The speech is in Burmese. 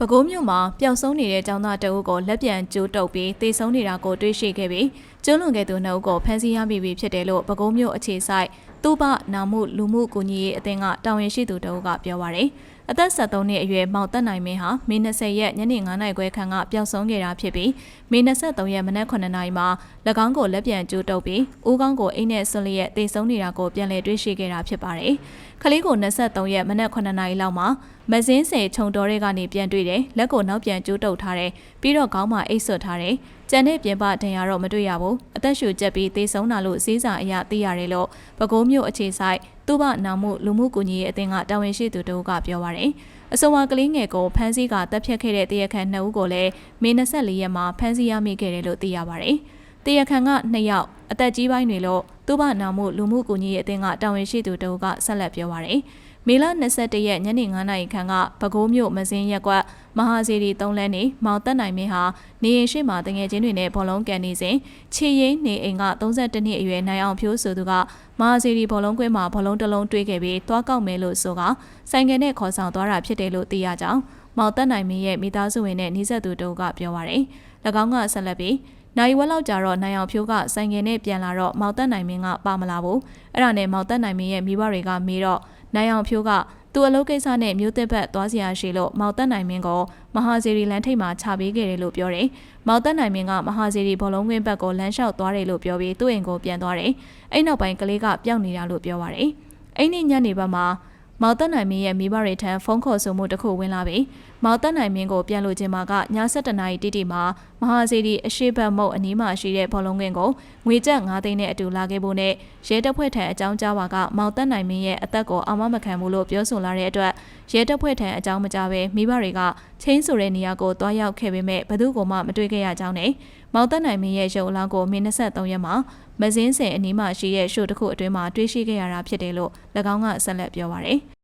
ပဲခူးမြို့မှာပျောက်ဆုံးနေတဲ့ចောင်းသားတအုပ်ကိုလက်ပြန်ကျိုးတုပ်ပြီးတေဆုံးနေတာကိုတွေ့ရှိခဲ့ပြီးကျွလွန်ခဲ့သူနှစ်ဦးကိုဖမ်းဆီးရမိပြီဖြစ်တယ်လို့ပဲခူးမြို့အခြေဆိုင်သူဘနာမှုလူမှုကူညီရေးအသင်းကတာဝန်ရှိသူတအုပ်ကပြောပါရယ် အသက်73နှစ်အရွယ်မောင်တက်နိုင်မင်းဟာမေ20ရက်ညနေ9နာရီခွဲခန့်ကပျောက်ဆုံးခဲ့တာဖြစ်ပြီးမေ23ရက်မနက်9နာရီမှာ၎င်းကိုလက်ပြန်ကျိုးတုပ်ပြီးဦးကောင်းကိုအိမ်နဲ့ဆွလျက်တေဆုံးနေတာကိုပြန်လည်တွေ့ရှိခဲ့တာဖြစ်ပါတယ်။ခလေးကို23ရက်မနက်9နာရီလောက်မှာမစင်းစင်ခြုံတော်တွေကနေပြန်တွေ့တယ်လက်ကိုနောက်ပြန်ကျိုးတုပ်ထားတယ်ပြီးတော့ခေါင်းမှာအိတ်ဆွတ်ထားတယ်ကြံတဲ့ပြင်ပဒဏ်ရာတော့မတွေ့ရဘူးအသက်ရှူကျက်ပြီးသေဆုံးတာလို့စီးစာအရာသိရတယ်လို့ပဲခူးမြို့အခြေဆိုင် သူ့ဘနာမှုလူမှုကူညီရေးအသင်းကတာဝန်ရှိသူတို့ကပြောပါရယ်အဆိုပါကလေးငယ်ကိုဖမ်းဆီးကတပ်ဖြတ်ခဲ့တဲ့တရားခံနှစ်ဦးကိုလည်းမေ24ရက်မှာဖမ်းဆီးရမိခဲ့တယ်လို့သိရပါရယ်တရားခံက2ယောက်အသက်ကြီးပိုင်းတွေလို့သူ့ဘနာမှုလူမှုကူညီရေးအသင်းကတာဝန်ရှိသူတို့ကဆက်လက်ပြောပါရယ် မေလ21ရက်ညနေ9:00နာရီခန့်ကပဲခူးမြို့မစင်းရက်ကွက်မဟာစီရီ3လမ်းနေမောင်တက်နိုင်မင်းဟာနေရင်ရှိမှတငယ်ချင်းတွေနဲ့ဘောလုံးကန်နေစဉ်ခြေရင်းနေအိမ်က32နှစ်အရွယ်နိုင်အောင်ဖြိုးဆိုသူကမဟာစီရီဘောလုံးကွင်းမှာဘောလုံးတစ်လုံးတွေးခဲ့ပြီးသွားကောက်မယ်လို့ဆိုကဆိုင်ကယ်နဲ့ခေါ်ဆောင်သွားတာဖြစ်တယ်လို့သိရကြောင်းမောင်တက်နိုင်မင်းရဲ့မိသားစုဝင်နဲ့နှိစက်သူတို့ကပြောပါရယ်၎င်းကဆက်လက်ပြီး နိုင်ဝက်လောက်ကြာတော့နိုင်အောင်ဖြိုးကဆိုင်ငယ်နဲ့ပြန်လာတော့မောင်တက်နိုင်မင်းကပါမလာဘူးအဲ့ဒါနဲ့မောင်တက်နိုင်မင်းရဲ့မိဘတွေကမေးတော့နိုင်အောင်ဖြိုးကသူ့အလုပ်ကိစ္စနဲ့မြို့သက်ဘက်သွားစရာရှိလို့မောင်တက်နိုင်မင်းကိုမဟာစီရီလန်ထိပ်မှာချပေးခဲ့တယ်လို့ပြောတယ်။မောင်တက်နိုင်မင်းကမဟာစီရီဘောလုံးကွင်းဘက်ကိုလမ်းလျှောက်သွားတယ်လို့ပြောပြီးသူ့အိမ်ကိုပြန်သွားတယ်။အဲ့နောက်ပိုင်းကလေးကပျောက်နေတာလို့ပြောပါတယ်။အဲ့ဒီညနေဘက်မှာမောင်တက်နိုင်မင်းရဲ့မိဘတွေထံဖုန်းခေါ်ဆိုမှုတစ်ခုဝင်လာပြီး မောင်တက်နိုင်မင်းကိုပြန်လို့ခြင်းမှာကည7:00နာရီတိတိမှာမဟာစီဒီအရှိဘတ်မုတ်အနီးမှာရှိတဲ့ဘောလုံးကွင်းကိုငွေကျပ်9သိန်းနဲ့အတူလာခဲ့ဖို့နဲ့ရဲတပ်ဖွဲ့ထံအကြောင်းကြားပါကမောင်တက်နိုင်မင်းရဲ့အသက်ကိုအာမမခံဘူးလို့ပြောဆိုလာတဲ့အတွက်ရဲတပ်ဖွဲ့ထံအကြောင်းမကြားဘဲမိဘတွေကချင်းဆိုတဲ့နေရာကိုတွားရောက်ခဲ့ပေမဲ့ဘယ်သူမှမတွေ့ခဲ့ရကြောင်းနဲ့မောင်တက်နိုင်မင်းရဲ့ရုပ်အလောင်းကိုမင်း23ရက်မှာမစင်းစင်အနီးမှာရှိတဲ့ရှို့တစ်ခုအတွင်းမှာတွေ့ရှိခဲ့ရတာဖြစ်တယ်လို့၎င်းကဆက်လက်ပြောပါရယ်